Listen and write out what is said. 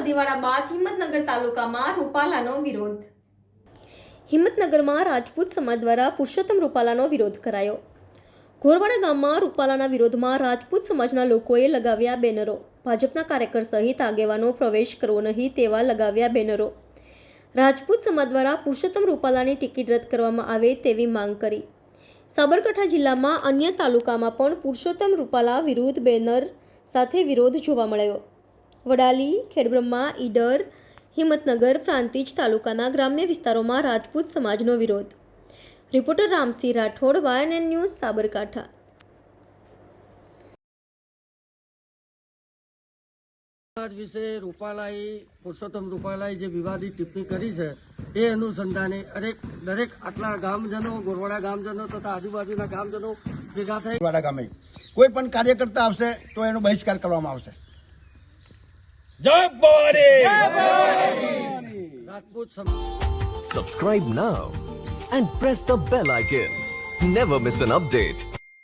સદીવાળા બાદ હિંમતનગર તાલુકામાં રૂપાલાનો વિરોધ. હિંમતનગરમાં રાજપૂત સમાજ દ્વારા પુરુષોત્તમ રૂપાલાનો વિરોધ કરાયો. ઘોરવાડા ગામમાં રૂપાલાના વિરોધમાં રાજપૂત સમાજના લોકોએ લગાવ્યા બેનરો. ભાજપના કાર્યકર સહિત આગેવાનો પ્રવેશ કરવો નહીં તેવા લગાવ્યા બેનરો. રાજપૂત સમાજ દ્વારા પુરુષોત્તમ રૂપાલાની ટિકિટ રદ કરવામાં આવે તેવી માંગ કરી. સાબરકાંઠા જિલ્લામાં અન્ય તાલુકામાં પણ પુરુષોત્તમ રૂપાલા વિરુદ્ધ બેનર સાથે વિરોધ જોવા મળ્યો. વડાલી ખેડબ્રહ્મા ઈડર હિંમતનગર પ્રાંતિજ તાલુકાના ગ્રામ્ય વિસ્તારોમાં રાજપૂત સમાજનો વિરોધ. Reporter Ramsinh Rathod YNN news Sabarkantha. સમાજ વિશે રૂપાલાએ પુરુષોત્તમ રૂપાલાએ જે વિવાદિત ટિપ્પણી કરી છે એ અનુસંધાને દરેક દરેક આટલા ગામજનો ગોરવાડા ગામજનો તથા આજુબાજુના ગામજનો ભેગા થઈ ગામે. કોઈ પણ કાર્યકર્તા આવશે તો એનો બહિષ્કાર કરવામાં આવશે. Jump Bhawani! Jab Subscribe now and press the bell icon. Never miss an update.